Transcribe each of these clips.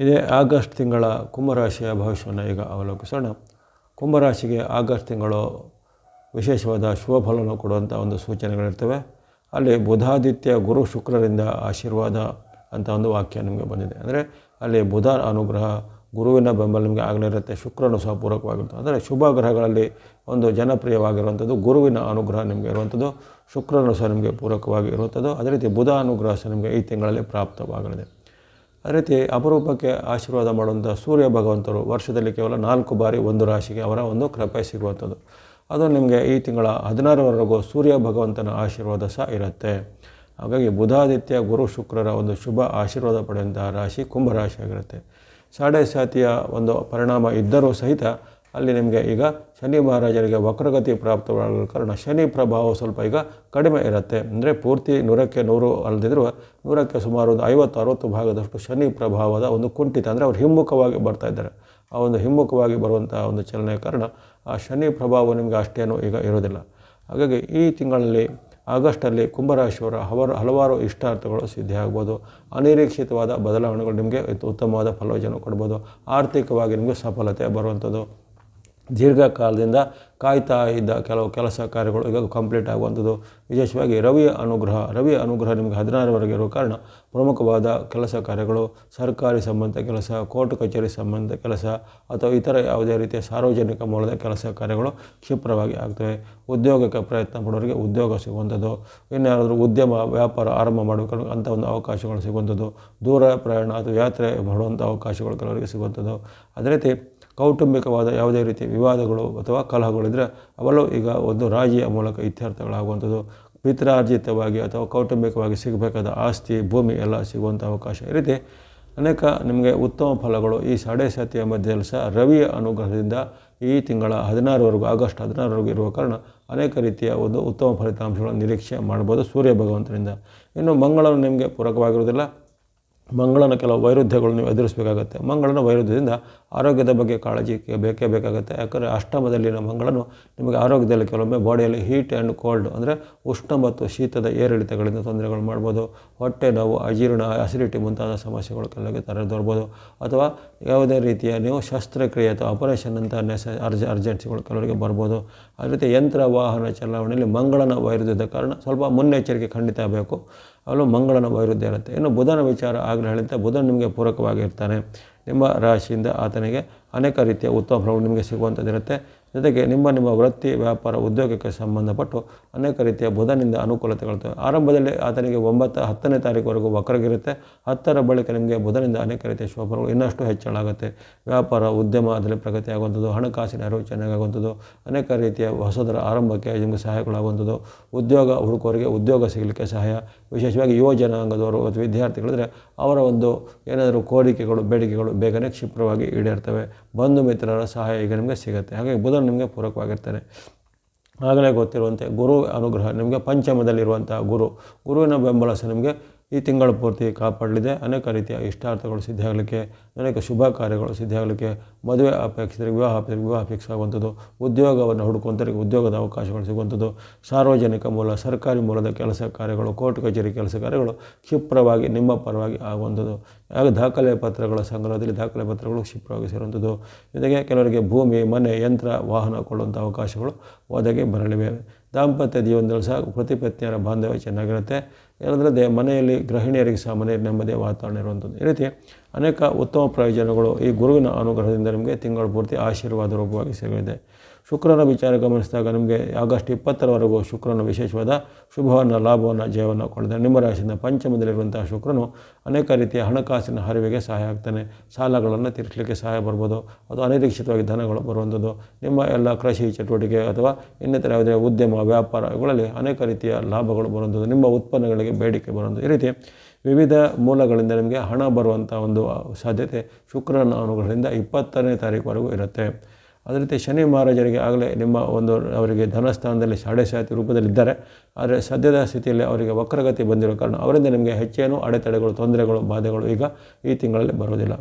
ಇದೇ ಆಗಸ್ಟ್ ತಿಂಗಳ ಕುಂಭರಾಶಿಯ ಭವಿಷ್ಯವನ್ನು ಈಗ ಅವಲೋಕಿಸೋಣ. ಕುಂಭರಾಶಿಗೆ ಆಗಸ್ಟ್ ತಿಂಗಳು ವಿಶೇಷವಾದ ಶುಭ ಫಲವನ್ನು ಕೊಡುವಂಥ ಒಂದು ಸೂಚನೆಗಳಿರ್ತವೆ. ಅಲ್ಲಿ ಬುಧಾದಿತ್ಯ ಗುರು ಶುಕ್ರರಿಂದ ಆಶೀರ್ವಾದ ಅಂತ ಒಂದು ವಾಕ್ಯ ನಿಮಗೆ ಬಂದಿದೆ. ಅಂದರೆ ಅಲ್ಲಿ ಬುಧ ಅನುಗ್ರಹ, ಗುರುವಿನ ಬೆಂಬಲ ನಿಮಗೆ ಆಗಲೇ ಇರುತ್ತೆ ಶುಕ್ರನು ಸಹ ಪೂರಕವಾಗಿರುತ್ತೆ. ಅಂದರೆ ಶುಭ ಗ್ರಹಗಳಲ್ಲಿ ಒಂದು ಜನಪ್ರಿಯವಾಗಿರುವಂಥದ್ದು, ಗುರುವಿನ ಅನುಗ್ರಹ ನಿಮಗೆ ಇರುವಂಥದ್ದು, ಶುಕ್ರನು ಸಹ ನಿಮಗೆ ಪೂರಕವಾಗಿ ಇರುವಂಥದ್ದು. ಅದೇ ರೀತಿ ಬುಧ ಅನುಗ್ರಹ ಸಹ ನಿಮಗೆ ಈ ತಿಂಗಳಲ್ಲಿ ಪ್ರಾಪ್ತವಾಗಲಿದೆ. ಅದೇ ರೀತಿ ಅಪರೂಪಕ್ಕೆ ಆಶೀರ್ವಾದ ಮಾಡುವಂಥ ಸೂರ್ಯ ಭಗವಂತರು ವರ್ಷದಲ್ಲಿ ಕೇವಲ ನಾಲ್ಕು ಬಾರಿ ಒಂದು ರಾಶಿಗೆ ಅವರ ಒಂದು ಕೃಪೆ ಸಿಗುವಂಥದ್ದು. ಅದು ನಿಮಗೆ ಈ ತಿಂಗಳ ಹದಿನಾರರವರೆಗೂ ಸೂರ್ಯ ಭಗವಂತನ ಆಶೀರ್ವಾದ ಸಹ ಇರುತ್ತೆ. ಹಾಗಾಗಿ ಬುಧಾದಿತ್ಯ ಗುರು ಶುಕ್ರರ ಒಂದು ಶುಭ ಆಶೀರ್ವಾದ ಪಡೆಯುವಂತಹ ರಾಶಿ ಕುಂಭರಾಶಿಯಾಗಿರುತ್ತೆ ಸಾಡೆ ಸಾತಿಯ ಒಂದು ಪರಿಣಾಮ ಇದ್ದರೂ ಸಹಿತ ಅಲ್ಲಿ ನಿಮಗೆ ಈಗ ಶನಿ ಮಹಾರಾಜರಿಗೆ ವಕ್ರಗತಿ ಪ್ರಾಪ್ತವಾಗಲು ಕಾರಣ ಶನಿ ಪ್ರಭಾವ ಸ್ವಲ್ಪ ಈಗ ಕಡಿಮೆ ಇರುತ್ತೆ. ಅಂದರೆ ಪೂರ್ತಿ ನೂರಕ್ಕೆ ನೂರು ಅಲ್ಲದಿದ್ದರೂ ನೂರಕ್ಕೆ ಸುಮಾರು ಒಂದು ಐವತ್ತು ಅರವತ್ತು ಭಾಗದಷ್ಟು ಶನಿ ಪ್ರಭಾವದ ಒಂದು ಕುಂಠಿತ ಅಂದರೆ ಅವ್ರು ಹಿಮ್ಮುಖವಾಗಿ ಬರ್ತಾ ಇದ್ದಾರೆ. ಆ ಒಂದು ಹಿಮ್ಮುಖವಾಗಿ ಬರುವಂಥ ಒಂದು ಚಲನೆಯ ಕಾರಣ ಆ ಶನಿ ಪ್ರಭಾವ ನಿಮಗೆ ಅಷ್ಟೇನೂ ಈಗ ಇರೋದಿಲ್ಲ ಹಾಗಾಗಿ ಈ ತಿಂಗಳಲ್ಲಿ ಆಗಸ್ಟಲ್ಲಿ ಕುಂಭರಾಶಿಯವರ ಹಲವಾರು ಹಲವಾರು ಇಷ್ಟಾರ್ಥಗಳು ಸಿದ್ಧಿ ಆಗ್ಬೋದು. ಅನಿರೀಕ್ಷಿತವಾದ ಬದಲಾವಣೆಗಳು ನಿಮಗೆ ಉತ್ತಮವಾದ ಫಲೋಜನ ಕೊಡ್ಬೋದು. ಆರ್ಥಿಕವಾಗಿ ನಿಮಗೆ ಸಫಲತೆ ಬರುವಂಥದ್ದು. ದೀರ್ಘಕಾಲದಿಂದ ಕಾಯ್ತಾ ಇದ್ದ ಕೆಲವು ಕೆಲಸ ಕಾರ್ಯಗಳು ಈಗ ಕಂಪ್ಲೀಟ್ ಆಗುವಂಥದ್ದು. ವಿಶೇಷವಾಗಿ ರವಿಯ ಅನುಗ್ರಹ ರವಿಯ ಅನುಗ್ರಹ ನಿಮಗೆ ಹದಿನಾರರವರೆಗೆ ಇರೋ ಕಾರಣ ಪ್ರಮುಖವಾದ ಕೆಲಸ ಕಾರ್ಯಗಳು, ಸರ್ಕಾರಿ ಸಂಬಂಧ ಕೆಲಸ, ಕೋರ್ಟ್ ಕಚೇರಿ ಸಂಬಂಧ ಕೆಲಸ ಅಥವಾ ಇತರ ಯಾವುದೇ ರೀತಿಯ ಸಾರ್ವಜನಿಕ ಮೂಲದ ಕೆಲಸ ಕಾರ್ಯಗಳು ಕ್ಷಿಪ್ರವಾಗಿ ಆಗ್ತವೆ. ಉದ್ಯೋಗಕ್ಕೆ ಪ್ರಯತ್ನ ಪಡೋರಿಗೆ ಉದ್ಯೋಗ ಸಿಗುವಂಥದ್ದು. ಇನ್ಯಾರಾದರೂ ಉದ್ಯಮ, ವ್ಯಾಪಾರ ಆರಂಭ ಮಾಡಬೇಕು ಅಂಥ ಒಂದು ಅವಕಾಶಗಳು ಸಿಗುವಂಥದ್ದು. ದೂರ ಪ್ರಯಾಣ ಅಥವಾ ಯಾತ್ರೆ ಮಾಡುವಂಥ ಅವಕಾಶಗಳು ಕೆಲವರಿಗೆ ಸಿಗುವಂಥದ್ದು. ಅದೇ ರೀತಿ ಕೌಟುಂಬಿಕವಾದ ಯಾವುದೇ ರೀತಿಯ ವಿವಾದಗಳು ಅಥವಾ ಕಲಹಗಳಿದ್ದರೆ ಅವೆಲ್ಲವೂ ಈಗ ಒಂದು ರಾಜಿಯ ಮೂಲಕ ಇತ್ಯರ್ಥಗಳಾಗುವಂಥದ್ದು. ಪಿತ್ರಾರ್ಜಿತವಾಗಿ ಅಥವಾ ಕೌಟುಂಬಿಕವಾಗಿ ಸಿಗಬೇಕಾದ ಆಸ್ತಿ, ಭೂಮಿ ಎಲ್ಲ ಸಿಗುವಂಥ ಅವಕಾಶ ಈ ರೀತಿ ಅನೇಕ ನಿಮಗೆ ಉತ್ತಮ ಫಲಗಳು ಈ ಸಾಡೆ ಸಾತಿಯ ಮಧ್ಯದಲ್ಲಿ ಸಹ ರವಿಯ ಅನುಗ್ರಹದಿಂದ ಈ ತಿಂಗಳ ಹದಿನಾರವರೆಗೂ, ಆಗಸ್ಟ್ ಹದಿನಾರವರೆಗೂ ಇರುವ ಕಾರಣ ಅನೇಕ ರೀತಿಯ ಒಂದು ಉತ್ತಮ ಫಲಿತಾಂಶಗಳನ್ನು ನಿರೀಕ್ಷೆ ಮಾಡ್ಬೋದು ಸೂರ್ಯ ಭಗವಂತನಿಂದ. ಇನ್ನು ಮಂಗಳನು ನಿಮಗೆ ಪೂರಕವಾಗಿರುವುದಿಲ್ಲ. ಮಂಗಳನ ಕೆಲವು ವೈರುಧ್ಯಗಳು ನೀವು ಎದುರಿಸಬೇಕಾಗತ್ತೆ. ಮಂಗಳನ ವೈರುಧ್ಯದಿಂದ ಆರೋಗ್ಯದ ಬಗ್ಗೆ ಕಾಳಜಿ ಬೇಕೇ ಬೇಕಾಗುತ್ತೆ. ಯಾಕಂದರೆ ಅಷ್ಟಮದಲ್ಲಿನ ಮಂಗಳನು ನಿಮಗೆ ಆರೋಗ್ಯದಲ್ಲಿ ಕೆಲವೊಮ್ಮೆ ಬಾಡಿಯಲ್ಲಿ ಹೀಟ್ ಆ್ಯಂಡ್ ಕೋಲ್ಡ್ ಅಂದರೆ ಉಷ್ಣ ಮತ್ತು ಶೀತದ ಏರಿಳಿತಗಳಿಂದ ತೊಂದರೆಗಳು ಮಾಡ್ಬೋದು. ಹೊಟ್ಟೆ ನೋವು, ಅಜೀರ್ಣ ಅಸಿಡಿಟಿ ಮುಂತಾದ ಸಮಸ್ಯೆಗಳು ಕೆಲವೊಂದು ತರದೊರ್ಬೋದು ಅಥವಾ ಯಾವುದೇ ರೀತಿಯ ನೀವು ಶಸ್ತ್ರಕ್ರಿಯೆ ಅಥವಾ ಆಪರೇಷನ್ ಅಂತ ನೆಸ ಅರ್ಜ ಅರ್ಜೆನ್ಸಿಗಳು ಕೆಲವರಿಗೆ ಬರ್ಬೋದು. ಅದೇ ರೀತಿ ಯಂತ್ರ, ವಾಹನ ಚಲಾವಣೆಯಲ್ಲಿ ಮಂಗಳನ ವೈರುಧ್ಯದ ಕಾರಣ ಸ್ವಲ್ಪ ಮುನ್ನೆಚ್ಚರಿಕೆ ಖಂಡಿತ ಬೇಕು. ಅಲ್ಲೂ ಮಂಗಳನ ವೈರುಧ್ಯ ಇರುತ್ತೆ. ಇನ್ನು ಬುಧನ ವಿಚಾರ ಆಗಲೇ ಹೇಳಿದಂತೆ ಬುಧನ್ ನಿಮಗೆ ಪೂರಕವಾಗಿರ್ತಾನೆ. ನಿಮ್ಮ ರಾಶಿಯಿಂದ ಆತನಿಗೆ ಅನೇಕ ರೀತಿಯ ಉತ್ತಮ ಫಲಗಳು ನಿಮಗೆ ಸಿಗುವಂಥದ್ದಿರುತ್ತೆ. ಜೊತೆಗೆ ನಿಮ್ಮ ನಿಮ್ಮ ವೃತ್ತಿ, ವ್ಯಾಪಾರ, ಉದ್ಯೋಗಕ್ಕೆ ಸಂಬಂಧಪಟ್ಟು ಅನೇಕ ರೀತಿಯ ಬುಧನಿಂದ ಅನುಕೂಲತೆಗಳು ಆರಂಭದಲ್ಲಿ ಆತನಿಗೆ ಒಂಬತ್ತು, ಹತ್ತನೇ ತಾರೀಕುವರೆಗೂ ವಕ್ರಗಿರುತ್ತೆ. ಹತ್ತರ ಬಳಿಕ ನಿಮಗೆ ಬುಧನಿಂದ ಅನೇಕ ರೀತಿಯ ಶೋಭಗಳು ಇನ್ನಷ್ಟು ಹೆಚ್ಚಳಾಗುತ್ತೆ ವ್ಯಾಪಾರ, ಉದ್ಯಮ ಅದರಲ್ಲಿ ಪ್ರಗತಿ ಆಗುವಂಥದ್ದು, ಹಣಕಾಸಿನ ಅರಿವು ಚೆನ್ನಾಗುವಂಥದ್ದು ಅನೇಕ ರೀತಿಯ ಹೊಸದರ ಆರಂಭಕ್ಕೆ ನಿಮಗೆ ಸಹಾಯಗಳಾಗುವಂಥದ್ದು. ಉದ್ಯೋಗ ಹುಡುಕೋರಿಗೆ ಉದ್ಯೋಗ ಸಿಗಲಿಕ್ಕೆ ಸಹಾಯ. ವಿಶೇಷವಾಗಿ ಯುವ ಜನಾಂಗದವರು ಅಥವಾ ವಿದ್ಯಾರ್ಥಿಗಳಿದ್ರೆ ಅವರ ಒಂದು ಏನಾದರೂ ಕೋರಿಕೆಗಳು, ಬೇಡಿಕೆಗಳು ಬೇಗನೆ ಕ್ಷಿಪ್ರವಾಗಿ ಈಡೇರ್ತವೆ. ಬಂಧು ಮಿತ್ರರ ಸಹಾಯ ಈಗ ನಿಮಗೆ ಸಿಗುತ್ತೆ. ಹಾಗಾಗಿ ಬುಧನು ನಿಮಗೆ ಪೂರಕವಾಗಿರ್ತಾನೆ ಆಗಲೇ ಗೊತ್ತಿರುವಂತೆ ಗುರು ಅನುಗ್ರಹ, ನಿಮಗೆ ಪಂಚಮದಲ್ಲಿರುವಂಥ ಗುರು, ಗುರುವಿನ ಬೆಂಬಲ ಸಹ ನಿಮಗೆ ಈ ತಿಂಗಳ ಪೂರ್ತಿ ಕಾಪಾಡಲಿದೆ. ಅನೇಕ ರೀತಿಯ ಇಷ್ಟಾರ್ಥಗಳು ಸಿದ್ಧಿಯಾಗಲಿಕ್ಕೆ ಅನೇಕ ಶುಭ ಕಾರ್ಯಗಳು ಸಿದ್ಧಿಯಾಗಲಿಕ್ಕೆ ಮದುವೆ ಅಪೇಕ್ಷಿತರಿಗೆ, ವಿವಾಹ ಅಪೇಕ್ಷೆ ವಿವಾಹ ಫಿಕ್ಸ್ ಆಗುವಂಥದ್ದು, ಉದ್ಯೋಗವನ್ನು ಹುಡುಕುವಂಥವರಿಗೆ ಉದ್ಯೋಗದ ಅವಕಾಶಗಳು ಸಿಗುವಂಥದ್ದು, ಸಾರ್ವಜನಿಕ ಮೂಲ, ಸರ್ಕಾರಿ ಮೂಲದ ಕೆಲಸ ಕಾರ್ಯಗಳು, ಕೋರ್ಟ್ ಕಚೇರಿ ಕೆಲಸ ಕಾರ್ಯಗಳು ಕ್ಷಿಪ್ರವಾಗಿ, ನಿಮ್ಮ ಪರವಾಗಿ ಆಗುವಂಥದ್ದು. ಆಗ ದಾಖಲೆ ಪತ್ರಗಳ ಸಂಗ್ರಹದಲ್ಲಿ ದಾಖಲೆ ಪತ್ರಗಳು ಕ್ಷಿಪ್ರವಾಗಿ ಸೇರುವಂಥದ್ದು. ಜೊತೆಗೆ ಕೆಲವರಿಗೆ ಭೂಮಿ, ಮನೆ, ಯಂತ್ರ, ವಾಹನ ಕೊಳ್ಳುವಂಥ ಅವಕಾಶಗಳು ಒದಗಿ ಬರಲಿವೆ. ದಾಂಪತ್ಯ ಜೀವನದಲ್ಲಿ ಸಹ ಪ್ರತಿಪತ್ನಿಯರ ಬಾಂಧವ್ಯ ಚೆನ್ನಾಗಿರುತ್ತೆ. ಏನಂದರೆ ದೇ ಮನೆಯಲ್ಲಿ ಗೃಹಿಣಿಯರಿಗೆ ಸಹ ಮನೆಯಲ್ಲಿ ನೆಮ್ಮದಿಯ ವಾತಾವರಣ ಇರುವಂಥದ್ದು. ಈ ರೀತಿ ಅನೇಕ ಉತ್ತಮ ಪ್ರಯೋಜನಗಳು ಈ ಗುರುವಿನ ಅನುಗ್ರಹದಿಂದ ನಿಮಗೆ ತಿಂಗಳ ಪೂರ್ತಿ ಆಶೀರ್ವಾದ ರೂಪವಾಗಿ ಸಿಗಲಿದೆ. ಶುಕ್ರನ ವಿಚಾರ ಗಮನಿಸಿದಾಗ ನಿಮಗೆ ಆಗಸ್ಟ್ ಇಪ್ಪತ್ತರವರೆಗೂ ಶುಕ್ರನ ವಿಶೇಷವಾದ ಶುಭವನ್ನು, ಲಾಭವನ್ನು, ಜಯವನ್ನು ಕೊಡ್ತಾನೆ ನಿಮ್ಮ ರಾಶಿಯಿಂದ ಪಂಚಮದಲ್ಲಿರುವಂತಹ ಶುಕ್ರನು ಅನೇಕ ರೀತಿಯ ಹಣಕಾಸಿನ ಹರಿವಿಗೆ ಸಹಾಯ ಆಗ್ತಾನೆ. ಸಾಲಗಳನ್ನು ತೀರಿಸಲಿಕ್ಕೆ ಸಹಾಯ ಬರ್ಬೋದು. ಅಥವಾ ಅನಿರೀಕ್ಷಿತವಾಗಿ ಧನಗಳು ಬರುವಂಥದ್ದು. ನಿಮ್ಮ ಎಲ್ಲ ಕೃಷಿ ಚಟುವಟಿಕೆ ಅಥವಾ ಇನ್ನಿತರ ಯಾವುದೇ ಉದ್ಯಮ, ವ್ಯಾಪಾರ, ಇವುಗಳಲ್ಲಿ ಅನೇಕ ರೀತಿಯ ಲಾಭಗಳು ಬರುವಂಥದ್ದು. ನಿಮ್ಮ ಉತ್ಪನ್ನಗಳಿಗೆ ಬೇಡಿಕೆ ಬರುವಂಥದ್ದು. ಈ ರೀತಿ ವಿವಿಧ ಮೂಲಗಳಿಂದ ನಿಮಗೆ ಹಣ ಬರುವಂಥ ಒಂದು ಸಾಧ್ಯತೆ ಶುಕ್ರನ ಅನುಗ್ರಹದಿಂದ ಇಪ್ಪತ್ತನೇ ತಾರೀಕುವರೆಗೂ ಇರುತ್ತೆ. ಅದೇ ರೀತಿ ಶನಿ ಮಹಾರಾಜರಿಗೆ ಆಗಲೇ ನಿಮ್ಮ ಒಂದು ಅವರಿಗೆ ಧನಸ್ಥಾನದಲ್ಲಿ ಸಾಡೆ ಸಾತಿ ರೂಪದಲ್ಲಿದ್ದಾರೆ. ಆದರೆ ಸದ್ಯದ ಸ್ಥಿತಿಯಲ್ಲಿ ಅವರಿಗೆ ವಕ್ರಗತಿ ಬಂದಿರೋ ಕಾರಣ ಅವರಿಂದ ನಿಮಗೆ ಹೆಚ್ಚೇನು ಅಡೆತಡೆಗಳು, ತೊಂದರೆಗಳು, ಬಾಧೆಗಳು ಈಗ ಈ ತಿಂಗಳಲ್ಲಿ ಬರೋದಿಲ್ಲ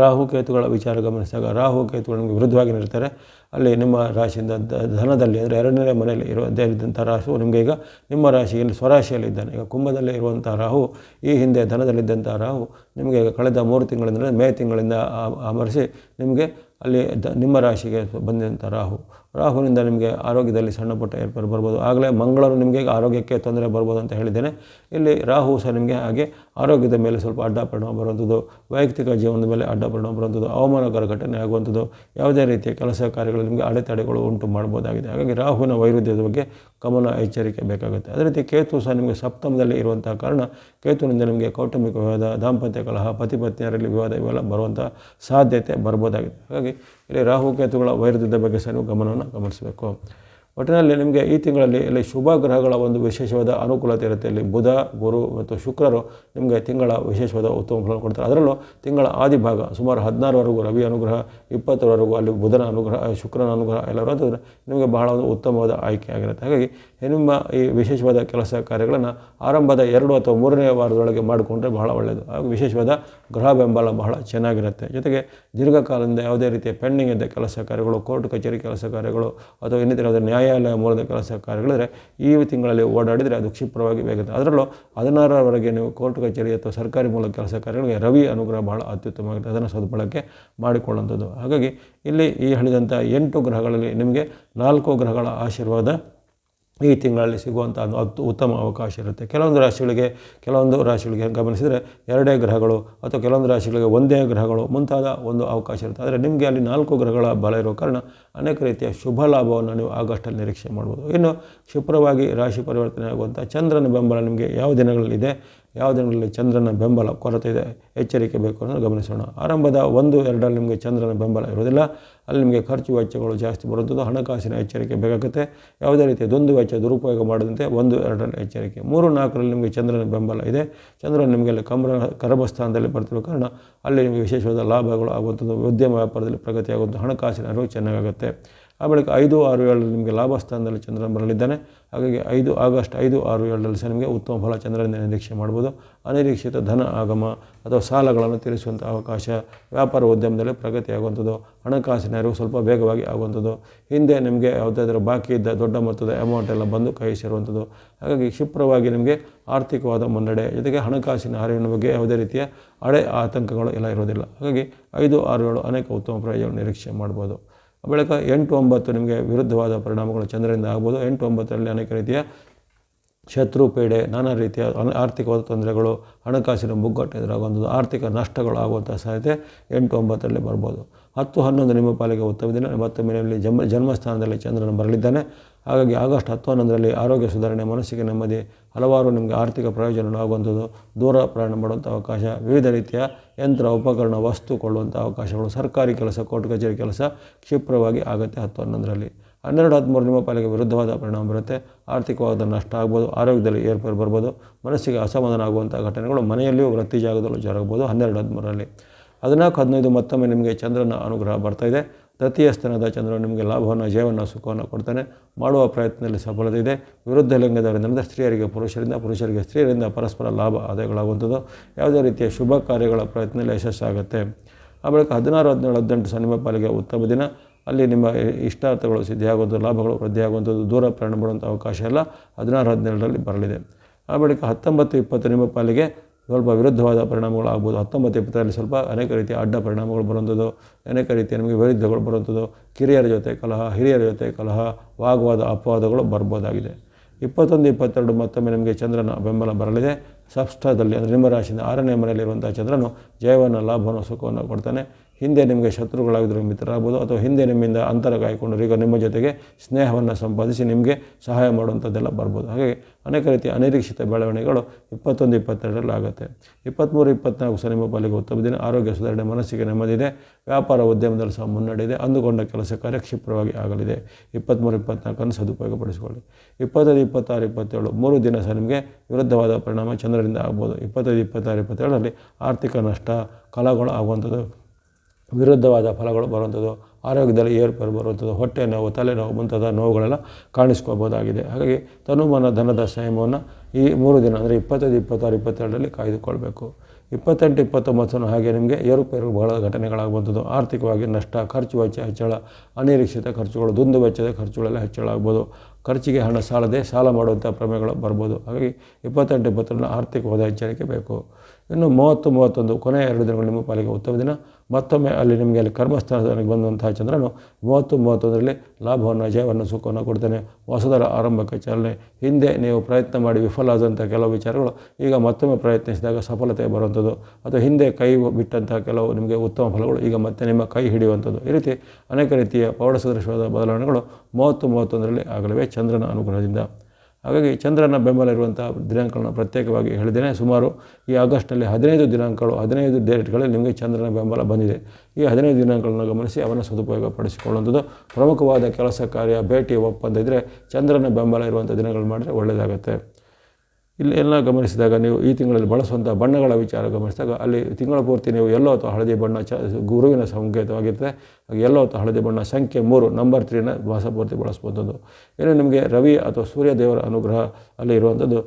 ರಾಹು ಕೇತುಗಳ ವಿಚಾರ ಗಮನಿಸಿದಾಗ ರಾಹು ಕೇತುಗಳು ನಿಮಗೆ ವಿರುದ್ಧವಾಗಿ ನಿರ್ತಾರೆ ಅಲ್ಲಿ ನಿಮ್ಮ ರಾಶಿಯಿಂದ ಧನದಲ್ಲಿ ಅಂದರೆ ಎರಡನೇ ಮನೆಯಲ್ಲಿ ಇರುವಂತೆ ಇದ್ದಂಥ ರಾಹು ನಿಮಗೆ ಈಗ ನಿಮ್ಮ ರಾಶಿಯಲ್ಲಿ ಸ್ವರಾಶಿಯಲ್ಲಿ ಇದ್ದಾನೆ. ಈಗ ಕುಂಭದಲ್ಲೇ ಇರುವಂಥ ರಾಹು, ಈ ಹಿಂದೆ ಧನದಲ್ಲಿದ್ದಂಥ ರಾಹು ನಿಮಗೆ ಈಗ ಕಳೆದ ಮೂರು ತಿಂಗಳಿಂದ ಮೇ ತಿಂಗಳಿಂದ ಆಮರಿಸಿ ನಿಮಗೆ ಅಲ್ಲಿ ದ, ನಿಮ್ಮ ರಾಶಿಗೆ ಬಂದಂಥ ರಾಹು. ರಾಹುವಿನಿಂದ ನಿಮಗೆ ಆರೋಗ್ಯದಲ್ಲಿ ಸಣ್ಣ ಪುಟ್ಟ ಏರ್ಪಾಡು ಬರ್ಬೋದು. ಆಗಲೇ ಮಂಗಳೂರು ನಿಮಗೆ ಆರೋಗ್ಯಕ್ಕೆ ತೊಂದರೆ ಬರ್ಬೋದು ಅಂತ ಹೇಳಿದ್ದೇನೆ. ಇಲ್ಲಿ ರಾಹು ಸಹ ನಿಮಗೆ ಹಾಗೆ ಆರೋಗ್ಯದ ಮೇಲೆ ಸ್ವಲ್ಪ ಅಡ್ಡ ಪರಿಣಾಮ ಬರುವಂಥದ್ದು, ವೈಯಕ್ತಿಕ ಜೀವನದ ಮೇಲೆ ಅಡ್ಡ ಪರಿಣಾಮ ಬರುವಂಥದ್ದು, ಅವಮಾನಕರ ಘಟನೆ ಆಗುವಂಥದ್ದು, ಯಾವುದೇ ರೀತಿಯ ಕೆಲಸ ಕಾರ್ಯಗಳು ನಿಮಗೆ ಅಡೆತಡೆಗಳು ಉಂಟು ಮಾಡ್ಬೋದಾಗಿದೆ. ಹಾಗಾಗಿ ರಾಹುವಿನ ವೈರುಧ್ಯದ ಬಗ್ಗೆ ಗಮನ, ಎಚ್ಚರಿಕೆ ಬೇಕಾಗುತ್ತೆ. ಅದೇ ರೀತಿ ಕೇತು ಸಹ ನಿಮಗೆ ಸಪ್ತಮದಲ್ಲಿ ಇರುವಂಥ ಕಾರಣ, ಕೇತುವಿನಿಂದ ನಿಮಗೆ ಕೌಟುಂಬಿಕ ವಿವಾದ, ದಾಂಪತ್ಯ ಕಲಹ ಪತಿ ಪತ್ನಿಯರಲ್ಲಿ ವಿವಾದ ಇವೆಲ್ಲ ಬರುವಂಥ ಸಾಧ್ಯತೆ ಬರ್ಬೋದಾಗಿದೆ. ಹಾಗಾಗಿ ಇಲ್ಲಿ ರಾಹು ಕೇತುಗಳ ವೈರುಧ್ಯದ ಬಗ್ಗೆ ಸಹ ನೀವು ಗಮನವನ್ನು ಗಮನಿಸಬೇಕು. ಒಟ್ಟಿನಲ್ಲಿ ನಿಮಗೆ ಈ ತಿಂಗಳಲ್ಲಿ ಇಲ್ಲಿ ಶುಭ ಗ್ರಹಗಳ ಒಂದು ವಿಶೇಷವಾದ ಅನುಕೂಲತೆ ಇರುತ್ತೆ. ಇಲ್ಲಿ ಬುಧ, ಗುರು ಮತ್ತು ಶುಕ್ರರು ನಿಮಗೆ ತಿಂಗಳ ವಿಶೇಷವಾದ ಉತ್ತಮ ಫಲ ಕೊಡ್ತಾರೆ. ಅದರಲ್ಲೂ ತಿಂಗಳ ಆದಿಭಾಗ ಸುಮಾರು ಹದಿನಾರುವರೆಗೂ ರವಿ ಅನುಗ್ರಹ, ಇಪ್ಪತ್ತರವರೆಗೂ ಅಲ್ಲಿ ಬುಧನ ಅನುಗ್ರಹ, ಶುಕ್ರನ ಅನುಗ್ರಹ ಎಲ್ಲ ನಿಮಗೆ ಬಹಳ ಒಂದು ಉತ್ತಮವಾದ ಆಯ್ಕೆ ಆಗಿರುತ್ತೆ. ಹಾಗಾಗಿ ನಿಮ್ಮ ಈ ವಿಶೇಷವಾದ ಕೆಲಸ ಕಾರ್ಯಗಳನ್ನು ಆರಂಭದ ಎರಡು ಅಥವಾ ಮೂರನೇ ವಾರದೊಳಗೆ ಮಾಡಿಕೊಂಡ್ರೆ ಬಹಳ ಒಳ್ಳೆಯದು ಹಾಗೂ ವಿಶೇಷವಾದ ಗೃಹ ಬೆಂಬಲ ಬಹಳ ಚೆನ್ನಾಗಿರುತ್ತೆ. ಜೊತೆಗೆ ದೀರ್ಘಕಾಲದಿಂದ ಯಾವುದೇ ರೀತಿಯ ಪೆಂಡಿಂಗ್ ಇದ್ದ ಕೆಲಸ ಕಾರ್ಯಗಳು, ಕೋರ್ಟ್ ಕಚೇರಿ ಕೆಲಸ ಕಾರ್ಯಗಳು ಅಥವಾ ಇನ್ನಿತರ ಯಾವುದೇ ನ್ಯಾಯಾಲಯ ಮೂಲದ ಕೆಲಸ ಕಾರ್ಯಗಳಿದ್ರೆ ಈ ತಿಂಗಳಲ್ಲಿ ಓಡಾಡಿದರೆ ಅದು ಕ್ಷಿಪ್ರವಾಗಿ ಬೇಕಾಗುತ್ತೆ ಅದರಲ್ಲೂ ಹದಿನಾರರವರೆಗೆ ನೀವು ಕೋರ್ಟ್ ಕಚೇರಿ ಅಥವಾ ಸರ್ಕಾರಿ ಮೂಲದ ಕೆಲಸ ಕಾರ್ಯಗಳಿಗೆ ರವಿ ಅನುಗ್ರಹ ಬಹಳ ಅತ್ಯುತ್ತಮವಾಗಿದೆ. ಅದನ್ನು ಸದ್ಬಳಕೆ ಮಾಡಿಕೊಳ್ಳುವಂಥದ್ದು. ಹಾಗಾಗಿ ಇಲ್ಲಿ ಈ ಹೇಳಿದಂಥ ಎಂಟು ಗ್ರಹಗಳಲ್ಲಿ ನಿಮಗೆ ನಾಲ್ಕು ಗ್ರಹಗಳ ಆಶೀರ್ವಾದ ಈ ತಿಂಗಳಲ್ಲಿ ಸಿಗುವಂಥ ಒಂದು ಉತ್ತಮ ಅವಕಾಶ ಇರುತ್ತೆ. ಕೆಲವೊಂದು ರಾಶಿಗಳಿಗೆ ಕೆಲವೊಂದು ರಾಶಿಗಳಿಗೆ ಗಮನಿಸಿದರೆ ಎರಡೇ ಗ್ರಹಗಳು ಅಥವಾ ಕೆಲವೊಂದು ರಾಶಿಗಳಿಗೆ ಒಂದೇ ಗ್ರಹಗಳು ಮುಂತಾದ ಒಂದು ಅವಕಾಶ ಇರುತ್ತೆ. ಆದರೆ ನಿಮಗೆ ಅಲ್ಲಿ ನಾಲ್ಕು ಗ್ರಹಗಳ ಬಲ ಇರೋ ಕಾರಣ ಅನೇಕ ರೀತಿಯ ಶುಭ ಲಾಭವನ್ನು ನೀವು ಆಗಸ್ಟಲ್ಲಿ ನಿರೀಕ್ಷೆ ಮಾಡ್ಬೋದು. ಇನ್ನು ಕ್ಷಿಪ್ರವಾಗಿ ರಾಶಿ ಪರಿವರ್ತನೆ ಆಗುವಂಥ ಚಂದ್ರನ ಬೆಂಬಲ ನಿಮಗೆ ಯಾವ ದಿನಗಳಲ್ಲಿದೆ ಯಾವ ದಿನಗಳಲ್ಲಿ ಚಂದ್ರನ ಬೆಂಬಲ ಕೊರತೆ ಇದೆ, ಎಚ್ಚರಿಕೆ ಬೇಕು ಅನ್ನೋದು ಗಮನಿಸೋಣ. ಆರಂಭದ ಒಂದು, ಎರಡರಲ್ಲಿ ನಿಮಗೆ ಚಂದ್ರನ ಬೆಂಬಲ ಇರೋದಿಲ್ಲ ಅಲ್ಲಿ ನಿಮಗೆ ಖರ್ಚು ವೆಚ್ಚಗಳು ಜಾಸ್ತಿ ಬರುವಂಥದ್ದು, ಹಣಕಾಸಿನ ಎಚ್ಚರಿಕೆ ಬೇಕಾಗುತ್ತೆ. ಯಾವುದೇ ರೀತಿಯ ದೊಂದು ವೆಚ್ಚ ದುರುಪಯೋಗ ಮಾಡದಂತೆ ಒಂದು, ಎರಡರಲ್ಲಿ ಎಚ್ಚರಿಕೆ. ಮೂರು, ನಾಲ್ಕರಲ್ಲಿ ನಿಮಗೆ ಚಂದ್ರನ ಬೆಂಬಲ ಇದೆ. ಚಂದ್ರನ ನಿಮಗೆ ಅಲ್ಲಿ ಕಮರ ಕರಬಸ್ಥಾನದಲ್ಲಿ ಬರ್ತಿರೋ ಕಾರಣ ಅಲ್ಲಿ ನಿಮಗೆ ವಿಶೇಷವಾದ ಲಾಭಗಳು ಆಗುವಂಥದ್ದು, ಉದ್ಯಮ ವ್ಯಾಪಾರದಲ್ಲಿ ಪ್ರಗತಿಯಾಗುವಂಥ ಹಣಕಾಸಿನ ಅರಿವು ಚೆನ್ನಾಗುತ್ತೆ ಆ ಬಳಿಕ ಐದು ಆರು ಏಳರಲ್ಲಿ ನಿಮಗೆ ಲಾಭ ಸ್ಥಾನದಲ್ಲಿ ಚಂದ್ರ ಬರಲಿದ್ದಾನೆ. ಹಾಗಾಗಿ ಐದು ಆಗಸ್ಟ್ ಐದು ಆರು ಏಳರಲ್ಲಿ ಸಹ ನಿಮಗೆ ಉತ್ತಮ ಫಲ ಚಂದ್ರನಿಂದ ನಿರೀಕ್ಷೆ ಮಾಡ್ಬೋದು. ಅನಿರೀಕ್ಷಿತ ಧನ ಆಗಮ ಅಥವಾ ಸಾಲಗಳನ್ನು ತೀರಿಸುವಂಥ ಅವಕಾಶ ವ್ಯಾಪಾರ ಉದ್ಯಮದಲ್ಲಿ ಪ್ರಗತಿ ಆಗುವಂಥದ್ದು ಹಣಕಾಸಿನ ಅರಿವು ಸ್ವಲ್ಪ ವೇಗವಾಗಿ ಆಗುವಂಥದ್ದು, ಹಿಂದೆ ನಿಮಗೆ ಯಾವುದಾದ್ರೂ ಬಾಕಿ ಇದ್ದ ದೊಡ್ಡ ಮೊತ್ತದ ಅಮೌಂಟ್ ಎಲ್ಲ ಬಂದು ಕೈ ಸೇರುವಂಥದ್ದು. ಹಾಗಾಗಿ ಕ್ಷಿಪ್ರವಾಗಿ ನಿಮಗೆ ಆರ್ಥಿಕವಾದ ಮುನ್ನಡೆ, ಜೊತೆಗೆ ಹಣಕಾಸಿನ ಅರಿವಿನ ಬಗ್ಗೆ ಯಾವುದೇ ರೀತಿಯ ಹಳೆ ಆತಂಕಗಳು ಎಲ್ಲ ಇರೋದಿಲ್ಲ ಹಾಗಾಗಿ ಐದು ಆರು ಏಳು ಅನೇಕ ಉತ್ತಮ ಪ್ರಯೋಜನ ನಿರೀಕ್ಷೆ ಮಾಡ್ಬೋದು. ಬಳಿಕ ಎಂಟು ಒಂಬತ್ತು ನಿಮಗೆ ವಿರುದ್ಧವಾದ ಪರಿಣಾಮಗಳು ಚಂದ್ರನಿಂದ ಆಗ್ಬೋದು. ಎಂಟು ಒಂಬತ್ತರಲ್ಲಿ ಅನೇಕ ರೀತಿಯ ಶತ್ರು ಪೀಡೆ, ನಾನಾ ರೀತಿಯ ಆರ್ಥಿಕವಾದ ತೊಂದರೆಗಳು, ಹಣಕಾಸಿನ ಮುಗ್ಗಟ್ಟು ಎದುರಾಗುವಂಥದ್ದು, ಆರ್ಥಿಕ ನಷ್ಟಗಳು ಆಗುವಂಥ ಸಾಧ್ಯತೆ ಎಂಟು ಒಂಬತ್ತರಲ್ಲಿ ಬರ್ಬೋದು. ಹತ್ತು ಹನ್ನೊಂದು ನಿಮ್ಮ ಪಾಲಿಗೆ ಉತ್ತಮ ದಿನ. ಮತ್ತೊಮ್ಮೆ ಜನ್ಮ, ಜನ್ಮಸ್ಥಾನದಲ್ಲಿ ಚಂದ್ರನ ಬರಲಿದ್ದಾನೆ. ಹಾಗಾಗಿ ಆಗಸ್ಟ್ ಹತ್ತು ಹನ್ನೊಂದರಲ್ಲಿ ಆರೋಗ್ಯ ಸುಧಾರಣೆ ಮನಸ್ಸಿಗೆ ನೆಮ್ಮದಿ, ಹಲವಾರು ನಿಮಗೆ ಆರ್ಥಿಕ ಪ್ರಯೋಜನಗಳಾಗುವಂಥದ್ದು ದೂರ ಪ್ರಯಾಣ ಮಾಡುವಂಥ ಅವಕಾಶ, ವಿವಿಧ ರೀತಿಯ ಯಂತ್ರ, ಉಪಕರಣ, ವಸ್ತು ಕೊಳ್ಳುವಂಥ ಅವಕಾಶಗಳು, ಸರ್ಕಾರಿ ಕೆಲಸ, ಕೋರ್ಟ್ ಕಚೇರಿ ಕೆಲಸ ಕ್ಷಿಪ್ರವಾಗಿ ಆಗುತ್ತೆ ಹತ್ತು ಹನ್ನೊಂದರಲ್ಲಿ ಹನ್ನೆರಡು ಹದಿಮೂರು ನಿಮ್ಮ ಪಾಲಿಗೆ ವಿರುದ್ಧವಾದ ಪರಿಣಾಮ ಬರುತ್ತೆ. ಆರ್ಥಿಕವಾದ ನಷ್ಟ ಆಗ್ಬೋದು, ಆರೋಗ್ಯದಲ್ಲಿ ಏರ್ಪೇರು ಬರ್ಬೋದು, ಮನಸ್ಸಿಗೆ ಅಸಮಾಧಾನ ಆಗುವಂಥ ಘಟನೆಗಳು ಮನೆಯಲ್ಲಿಯೂ ವೃತ್ತಿ ಜಾಗದಲ್ಲೂ ಜರಗಬಹುದು ಹನ್ನೆರಡು ಹದಿಮೂರರಲ್ಲಿ. ಹದಿನಾಲ್ಕು ಹದಿನೈದು ಮತ್ತೊಮ್ಮೆ ನಿಮಗೆ ಚಂದ್ರನ ಅನುಗ್ರಹ ಬರ್ತಾಯಿದೆ ತೃತೀಯ ಸ್ಥಾನದ ಚಂದ್ರ ನಿಮಗೆ ಲಾಭವನ್ನು, ಜಯವನ್ನು, ಸುಖವನ್ನು ಕೊಡ್ತಾನೆ. ಮಾಡುವ ಪ್ರಯತ್ನದಲ್ಲಿ ಸಫಲತೆ ಇದೆ ವಿರುದ್ಧ ಲಿಂಗದವರಿಂದ ಸ್ತ್ರೀಯರಿಗೆ, ಪುರುಷರಿಂದ, ಪುರುಷರಿಗೆ ಸ್ತ್ರೀಯರಿಂದ ಪರಸ್ಪರ ಲಾಭ ಆದಾಯಗಳಾಗುವಂಥದ್ದು. ಯಾವುದೇ ರೀತಿಯ ಶುಭ ಕಾರ್ಯಗಳ ಪ್ರಯತ್ನದಲ್ಲಿ ಯಶಸ್ಸಾಗುತ್ತೆ. ಆ ಬಳಿಕ ಹದಿನಾರು, ಹದಿನೇಳು, ಹದಿನೆಂಟು ಸಹ ನಿಮ್ಮ ಪಾಲಿಗೆ ಉತ್ತಮ ದಿನ. ಅಲ್ಲಿ ನಿಮ್ಮ ಇಷ್ಟಾರ್ಥಗಳು ಸಿದ್ಧಿಯಾಗುವಂಥದ್ದು, ಲಾಭಗಳು ವೃದ್ಧಿಯಾಗುವಂಥದ್ದು, ದೂರ ಪ್ರಯಾಣ ಮಾಡುವಂಥ ಅವಕಾಶ ಎಲ್ಲ ಹದಿನಾರು, ಹದಿನೇಳರಲ್ಲಿ ಬರಲಿದೆ. ಆ ಬಳಿಕ ಹತ್ತೊಂಬತ್ತು, ಇಪ್ಪತ್ತು ನಿಮ್ಮ ಪಾಲಿಗೆ ಸ್ವಲ್ಪ ವಿರುದ್ಧವಾದ ಪರಿಣಾಮಗಳು ಆಗ್ಬೋದು ಹತ್ತೊಂಬತ್ತು ಇಪ್ಪತ್ತರಲ್ಲಿ ಸ್ವಲ್ಪ ಅನೇಕ ರೀತಿಯ ಅಡ್ಡ ಪರಿಣಾಮಗಳು ಬರುವಂಥದ್ದು, ಅನೇಕ ರೀತಿಯ ನಮಗೆ ವೈರುಧ್ಯಗಳು ಬರುವಂಥದ್ದು, ಕಿರಿಯರ ಜೊತೆ ಕಲಹ, ಹಿರಿಯರ ಜೊತೆ ಕಲಹ, ವಾಗ್ವಾದ, ಅಪವಾದಗಳು ಬರ್ಬೋದಾಗಿದೆ. ಇಪ್ಪತ್ತೊಂದು, ಇಪ್ಪತ್ತೆರಡು ಮತ್ತೊಮ್ಮೆ ನಿಮಗೆ ಚಂದ್ರನ ಬೆಂಬಲ ಬರಲಿದೆ. ಸಪ್ಷ್ಠದಲ್ಲಿ ಅಂದರೆ ನಿಮ್ಮ ರಾಶಿಯಿಂದ ಆರನೇ ಮನೆಯಲ್ಲಿರುವಂಥ ಚಂದ್ರನು ಜಯವನ್ನು, ಲಾಭವನ್ನು, ಸುಖವನ್ನು ಕೊಡ್ತಾನೆ. ಹಿಂದೆ ನಿಮಗೆ ಶತ್ರುಗಳಾಗಿದ್ದರೂ ಮಿತ್ರರಾಗ್ಬೋದು ಅಥವಾ ಹಿಂದೆ ನಿಮ್ಮಿಂದ ಅಂತರ ಕಾಯ್ಕೊಂಡರು. ಈಗ ನಿಮ್ಮ ಜೊತೆಗೆ ಸ್ನೇಹವನ್ನು ಸಂಪಾದಿಸಿ ನಿಮಗೆ ಸಹಾಯ ಮಾಡುವಂಥದ್ದೆಲ್ಲ ಬರ್ಬೋದು. ಹಾಗೆ ಅನೇಕ ರೀತಿಯ ಅನಿರೀಕ್ಷಿತ ಬೆಳವಣಿಗೆಗಳು ಇಪ್ಪತ್ತೊಂದು, ಇಪ್ಪತ್ತೆರಡರಲ್ಲಿ ಆಗುತ್ತೆ. ಇಪ್ಪತ್ತ್ಮೂರು ಇಪ್ಪತ್ನಾಲ್ಕು ಸಹ ನಿಮ್ಮ ಪಾಲಿಗೆ ಉತ್ತಮ ದಿನ. ಆರೋಗ್ಯ ಸುಧಾರಣೆ ಮನಸ್ಸಿಗೆ ನೆಮ್ಮದಿದೆ. ವ್ಯಾಪಾರ ಉದ್ಯಮದಲ್ಲಿ ಸಹ ಮುನ್ನಡೆಯಿದೆ. ಅಂದುಕೊಂಡ ಕೆಲಸ ಕಾರ್ಯ ಕ್ಷಿಪ್ರವಾಗಿ ಆಗಲಿದೆ. ಇಪ್ಪತ್ತ್ಮೂರು ಇಪ್ಪತ್ನಾಲ್ಕನ್ನು ಸದುಪಯೋಗಪಡಿಸಿಕೊಳ್ಳಿ. ಇಪ್ಪತ್ತೈದು, ಇಪ್ಪತ್ತಾರು, ಇಪ್ಪತ್ತೇಳು ಮೂರು ದಿನ ಸಹ ನಿಮಗೆ ವಿರುದ್ಧವಾದ ಪರಿಣಾಮ ಚಂದ್ರರಿಂದ ಆಗ್ಬೋದು. ಇಪ್ಪತ್ತೈದು, ಇಪ್ಪತ್ತಾರು, ಇಪ್ಪತ್ತೇಳರಲ್ಲಿ ಆರ್ಥಿಕ ನಷ್ಟ ಕಲಗಳು ಆಗುವಂಥದ್ದು ವಿರುದ್ಧವಾದ ಫಲಗಳು ಬರುವಂಥದ್ದು, ಆರೋಗ್ಯದಲ್ಲಿ ಏರ್ಪೇರು ಬರುವಂಥದ್ದು, ಹೊಟ್ಟೆ ನೋವು ತಲೆನೋವು ಮುಂತಾದ ನೋವುಗಳೆಲ್ಲ ಕಾಣಿಸ್ಕೋಬೋದಾಗಿದೆ. ಹಾಗಾಗಿ ತನುಮನ ಧನದ ಸಂಯಮವನ್ನು ಈ ಮೂರು ದಿನ, ಅಂದರೆ ಇಪ್ಪತ್ತೈದು, ಇಪ್ಪತ್ತಾರು, ಇಪ್ಪತ್ತೆರಡರಲ್ಲಿ ಕಾಯ್ದುಕೊಳ್ಬೇಕು. ಇಪ್ಪತ್ತೆಂಟು, ಇಪ್ಪತ್ತೊಂಬತ್ತನ್ನು ಹಾಗೆ ನಿಮಗೆ ಏರುಪೇರು ಬಹಳ ಘಟನೆಗಳಾಗುವಂಥದ್ದು ಆರ್ಥಿಕವಾಗಿ ನಷ್ಟ ಖರ್ಚು ವೆಚ್ಚ ಹೆಚ್ಚಳ, ಅನಿರೀಕ್ಷಿತ ಖರ್ಚುಗಳು ದುಂದು ವೆಚ್ಚದ ಖರ್ಚುಗಳೆಲ್ಲ ಹೆಚ್ಚಳ ಆಗ್ಬೋದು ಖರ್ಚಿಗೆ ಹಣ ಸಾಲದೆ ಸಾಲ ಮಾಡುವಂಥ ಪ್ರಮೇಯಗಳು ಬರ್ಬೋದು. ಹಾಗಾಗಿ ಇಪ್ಪತ್ತೆಂಟು ಇಪ್ಪತ್ತರಲ್ಲಿ ಆರ್ಥಿಕವಾದ ಎಚ್ಚರಿಕೆ ಬೇಕು. ಇನ್ನು ಮೂವತ್ತು, ಮೂವತ್ತೊಂದು, ಕೊನೆಯ ಎರಡು ದಿನಗಳು ನಿಮ್ಮ ಪಾಲಿಗೆ ಉತ್ತಮ ದಿನ. ಮತ್ತೊಮ್ಮೆ ಅಲ್ಲಿ ನಿಮಗೆ ಅಲ್ಲಿ ಕರ್ಮಸ್ಥಾನದಲ್ಲಿ ಬಂದಂತಹ ಚಂದ್ರನು ಮೂವತ್ತು, ಮೂವತ್ತೊಂದರಲ್ಲಿ ಲಾಭವನ್ನು ಜಯವನ್ನು ಸುಖವನ್ನು ಕೊಡ್ತಾನೆ. ಹೊಸದರ ಆರಂಭಕ್ಕೆ ಚಾಲನೆ. ಹಿಂದೆ ನೀವು ಪ್ರಯತ್ನ ಮಾಡಿ ವಿಫಲ ಆದಂಥ ಕೆಲವು ವಿಚಾರಗಳು. ಈಗ ಮತ್ತೊಮ್ಮೆ ಪ್ರಯತ್ನಿಸಿದಾಗ ಸಫಲತೆ ಬರುವಂಥದ್ದು. ಅಥವಾ ಹಿಂದೆ ಕೈ ಬಿಟ್ಟಂತಹ ಕೆಲವು ನಿಮಗೆ ಉತ್ತಮ ಫಲಗಳು. ಈಗ ಮತ್ತೆ ನಿಮ್ಮ ಕೈ ಹಿಡಿಯುವಂಥದ್ದು. ಈ ರೀತಿ ಅನೇಕ ರೀತಿಯ ಪೌಡ ಸದೃಶವಾದ ಬದಲಾವಣೆಗಳು ಮೂವತ್ತು, ಮೂವತ್ತೊಂದರಲ್ಲಿ ಆಗಲಿವೆ ಚಂದ್ರನ ಅನುಗ್ರಹದಿಂದ. ಹಾಗಾಗಿ ಚಂದ್ರನ ಬೆಂಬಲ ಇರುವಂಥ ದಿನಾಂಕಗಳನ್ನು ಪ್ರತ್ಯೇಕವಾಗಿ ಹೇಳಿದ್ದೇನೆ. ಸುಮಾರು ಈ ಆಗಸ್ಟ್ನಲ್ಲಿ ಹದಿನೈದು ದಿನಾಂಕಗಳು, ಹದಿನೈದು ಡೇಟ್ಗಳಲ್ಲಿ ನಿಮಗೆ ಚಂದ್ರನ ಬೆಂಬಲ ಬಂದಿದೆ. ಈ ಹದಿನೈದು ದಿನಾಂಕಗಳನ್ನು ಗಮನಿಸಿ ಅವನ ಸದುಪಯೋಗ ಪಡಿಸಿಕೊಳ್ಳುವಂಥದ್ದು. ಪ್ರಮುಖವಾದ ಕೆಲಸ ಕಾರ್ಯ, ಭೇಟಿ ಒಪ್ಪಂದ ಇದ್ದರೆ ಚಂದ್ರನ ಬೆಂಬಲ ಇರುವಂಥ ದಿನಗಳು ಮಾಡಿದರೆ ಒಳ್ಳೆಯದಾಗುತ್ತೆ. ಇಲ್ಲಿ ಎಲ್ಲ ಗಮನಿಸಿದಾಗ ನೀವು ಈ ತಿಂಗಳಲ್ಲಿ ಬಳಸುವಂಥ ಬಣ್ಣಗಳ ವಿಚಾರ ಗಮನಿಸಿದಾಗ ಅಲ್ಲಿ ತಿಂಗಳ ಪೂರ್ತಿ ನೀವು ಎಲ್ಲೋ ಅಥವಾ ಹಳದಿ ಬಣ್ಣ ಚ ಗುರುವಿನ ಸಂಕೇತವಾಗಿರ್ತದೆ. ಎಲ್ಲೋ ಅಥವಾ ಹಳದಿ ಬಣ್ಣ ಸಂಖ್ಯೆ ಮೂರು ನಂಬರ್ ತ್ರೀನ ಮಾಸ ಪೂರ್ತಿ ಬಳಸ್ಬೋದು ಏನು ನಿಮಗೆ ರವಿ ಅಥವಾ ಸೂರ್ಯ ದೇವರ ಅನುಗ್ರಹ ಅಲ್ಲಿ ಇರುವಂಥದ್ದು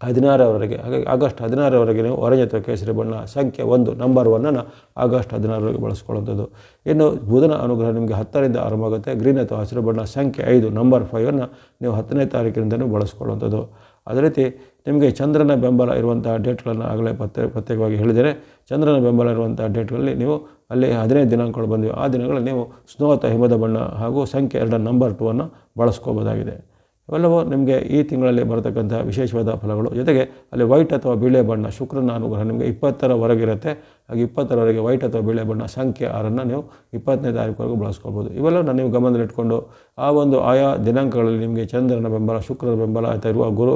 ಹದಿನಾರರವರೆಗೆ ಹಾಗಾಗಿ ಆಗಸ್ಟ್ ಹದಿನಾರರವರೆಗೆ ನೀವು ಆರೆಂಜ್ ಅಥವಾ ಕೇಸರಿ ಬಣ್ಣ ಸಂಖ್ಯೆ ಒಂದು ನಂಬರ್ ಒನ್ನನ್ನು ಆಗಸ್ಟ್ ಹದಿನಾರರವರೆಗೆ ಬಳಸ್ಕೊಳ್ಳುವಂಥದ್ದು ಇನ್ನು ಬುಧನ ಅನುಗ್ರಹ ನಿಮಗೆ ಹತ್ತರಿಂದ ಆರಂಭ ಆಗುತ್ತೆ ಗ್ರೀನ್ ಅಥವಾ ಹಸಿರು ಬಣ್ಣ ಸಂಖ್ಯೆ ಐದು ನಂಬರ್ ಫೈವನ್ನು ನೀವು ಹತ್ತನೇ ತಾರೀಕಿನಿಂದಲೂ ಬಳಸ್ಕೊಳ್ಳುವಂಥದ್ದು ಅದೇ ರೀತಿ ನಿಮಗೆ ಚಂದ್ರನ ಬೆಂಬಲ ಇರುವಂಥ ಡೇಟ್ಗಳನ್ನು ಆಗಲೇ ಪತ್ತೆ, ಪ್ರತ್ಯೇಕವಾಗಿ ಹೇಳಿದ್ದೇನೆ. ಚಂದ್ರನ ಬೆಂಬಲ ಇರುವಂಥ ಡೇಟ್ಗಳಲ್ಲಿ ನೀವು ಅಲ್ಲಿ ಹದಿನೈದು ದಿನಾಂಕಗಳು ಬಂದಿವೆ. ಆ ದಿನಗಳಲ್ಲಿ ನೀವು ಸ್ನೋತ ಹಿಮದ ಬಣ್ಣ ಹಾಗೂ ಸಂಖ್ಯೆ ಎರಡರ ನಂಬರ್ ಟೂ ಅನ್ನು ಬಳಸ್ಕೋಬೋದಾಗಿದೆ. ಇವೆಲ್ಲವೂ ನಿಮಗೆ ಈ ತಿಂಗಳಲ್ಲಿ ಬರತಕ್ಕಂಥ ವಿಶೇಷವಾದ ಫಲಗಳು. ಜೊತೆಗೆ ಅಲ್ಲಿ ವೈಟ್ ಅಥವಾ ಬಿಳೆ ಬಣ್ಣ ಶುಕ್ರನ ಅನುಗ್ರಹ ನಿಮಗೆ ಇಪ್ಪತ್ತರವರೆಗಿರುತ್ತೆ ಹಾಗೆ ಇಪ್ಪತ್ತರವರೆಗೆ ವೈಟ್ ಅಥವಾ ಬಿಳೆ ಬಣ್ಣ ಸಂಖ್ಯೆ ಆರನ್ನು ನೀವು ಇಪ್ಪತ್ತನೇ ತಾರೀಕುವರೆಗೂ ಬಳಸ್ಕೊಳ್ಬೋದು. ಇವೆಲ್ಲವನ್ನು ನೀವು ಗಮನದಲ್ಲಿಟ್ಕೊಂಡು ಆ ಒಂದು ಆಯಾ ದಿನಾಂಕಗಳಲ್ಲಿ ನಿಮಗೆ ಚಂದ್ರನ ಬೆಂಬಲ, ಶುಕ್ರನ ಬೆಂಬಲ ಅಥವಾ ಇರುವ ಗುರು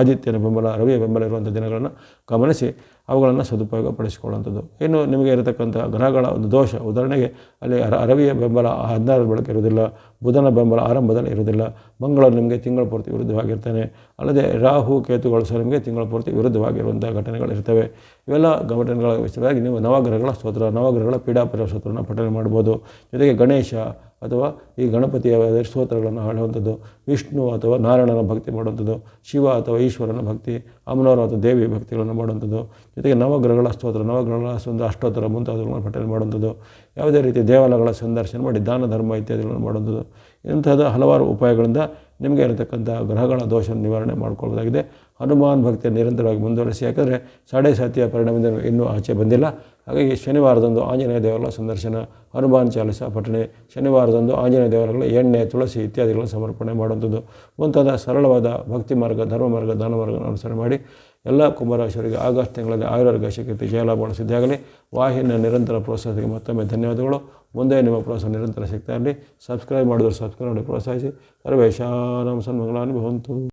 ಆದಿತ್ಯನ ಬೆಂಬಲ, ರವಿಯ ಬೆಂಬಲ ಇರುವಂಥ ದಿನಗಳನ್ನು ಗಮನಿಸಿ ಅವುಗಳನ್ನು ಸದುಪಯೋಗ ಪಡಿಸಿಕೊಳ್ಳುವಂಥದ್ದು ಇನ್ನು ನಿಮಗೆ ಇರತಕ್ಕಂಥ ಗ್ರಹಗಳ ಒಂದು ದೋಷ, ಉದಾಹರಣೆಗೆ ಅಲ್ಲಿ ರವಿಯ ಬೆಂಬಲ ಹದಿನಾರರ ಬೆಳಕು ಇರುವುದಿಲ್ಲ ಬುಧನ ಬೆಂಬಲ ಆರಂಭದಲ್ಲಿ ಇರುವುದಿಲ್ಲ ಮಂಗಳೂರು ನಿಮಗೆ ತಿಂಗಳ ಪೂರ್ತಿ ವಿರುದ್ಧವಾಗಿರ್ತಾನೆ ಅಲ್ಲದೆ ರಾಹು ಕೇತುಗಳು ಸಹ ನಿಮಗೆ ತಿಂಗಳ ಪೂರ್ತಿ ವಿರುದ್ಧವಾಗಿರುವಂಥ ಘಟನೆಗಳು ಇರ್ತವೆ. ಇವೆಲ್ಲ ಘಟನೆಗಳ ವಿಷಯವಾಗಿ ನೀವು ನವಗ್ರಹಗಳ ಸ್ತೋತ್ರ, ನವಗ್ರಹಗಳ ಪೀಡಾಪರ ಸ್ತೋತ್ರವನ್ನು ಪಠನೆ ಮಾಡ್ಬೋದು ಜೊತೆಗೆ ಗಣೇಶ ಅಥವಾ ಈ ಗಣಪತಿಯ ಸ್ತೋತ್ರಗಳನ್ನು ಹಾಡುವಂಥದ್ದು ವಿಷ್ಣು ಅಥವಾ ನಾರಾಯಣನ ಭಕ್ತಿ ಮಾಡುವಂಥದ್ದು, ಶಿವ ಅಥವಾ ಈಶ್ವರನ ಭಕ್ತಿ ಅಮ್ಮನವರ ಅಥವಾ ದೇವಿ ಭಕ್ತಿಗಳನ್ನು ಮಾಡುವಂಥದ್ದು. ಜೊತೆಗೆ ನವಗ್ರಹಗಳ ಸ್ತೋತ್ರ, ನವಗ್ರಹಗಳ ಒಂದು ಅಷ್ಟೋತ್ತರ ಮುಂತಾದವುಗಳನ್ನು ಪಠನೆ ಮಾಡುವಂಥದ್ದು. ಯಾವುದೇ ರೀತಿ ದೇವಾಲಯಗಳ ಸಂದರ್ಶನ ಮಾಡಿ ದಾನ, ಧರ್ಮ ಇತ್ಯಾದಿಗಳನ್ನು ಮಾಡುವಂಥದ್ದು. ಇಂಥದ್ದು ಹಲವಾರು ಉಪಾಯಗಳಿಂದ ನಿಮಗೆ ಇರತಕ್ಕಂಥ ಗ್ರಹಗಳ ದೋಷ ನಿವಾರಣೆ ಮಾಡ್ಕೊಳ್ಬೋದಾಗಿದೆ. ಹನುಮಾನ್ ಭಕ್ತಿಯನ್ನು ನಿರಂತರವಾಗಿ ಮುಂದುವರಿಸಿ, ಯಾಕಂದರೆ ಸಾಡೆ ಸಾತಿಯ ಪರಿಣಾಮದಿಂದ ಇನ್ನೂ ಆಚೆ ಬಂದಿಲ್ಲ. ಹಾಗಾಗಿ ಶನಿವಾರದಂದು ಆಂಜನೇಯ ದೇವರ ಸಂದರ್ಶನ, ಹನುಮಾನ್ ಚಾಲಿಸ, ಪಠಣೆ, ಶನಿವಾರದಂದು ಆಂಜನೇಯ ದೇವರುಗಳ ಎಣ್ಣೆ, ತುಳಸಿ ಇತ್ಯಾದಿಗಳನ್ನು ಸಮರ್ಪಣೆ ಮಾಡುವಂಥದ್ದು. ಮುಂತಾದ ಸರಳವಾದ ಭಕ್ತಿ ಮಾರ್ಗ, ಧರ್ಮ ಮಾರ್ಗ, ದಾನ ಮಾರ್ಗವನ್ನು ಅನುಸರಣೆ ಮಾಡಿ ಎಲ್ಲ ಕುಂಭರಾಶಿಯವರಿಗೆ ಆಗಸ್ಟ್ ತಿಂಗಳಲ್ಲಿ ಆಯುರ್ವೇದ ಶಕ್ತಿ ಜಯಲಾಭ ಸಿದ್ಧಿಯಾಗಲಿ. ವಾಹಿನಿಯ ನಿರಂತರ ಪ್ರೋತ್ಸಾಹಕ್ಕೆ ಮತ್ತೊಮ್ಮೆ ಧನ್ಯವಾದಗಳು. ಮುಂದೆ ನಿಮ್ಮ ಪ್ರೋತ್ಸಾಹ ನಿರಂತರ ಸಿಗ್ತಾ ಇರಲಿ ಸಬ್ಸ್ಕ್ರೈಬ್ ಮಾಡಿದ್ರು ಸಬ್ಸ್ಕ್ರೈಬ್ ಮಾಡಿ ಪ್ರೋತ್ಸಾಹಿಸಿ. ಸರ್ವೇಶಾನಂ ಸನ್ಮಂಗಳಾನು ಭವಂತು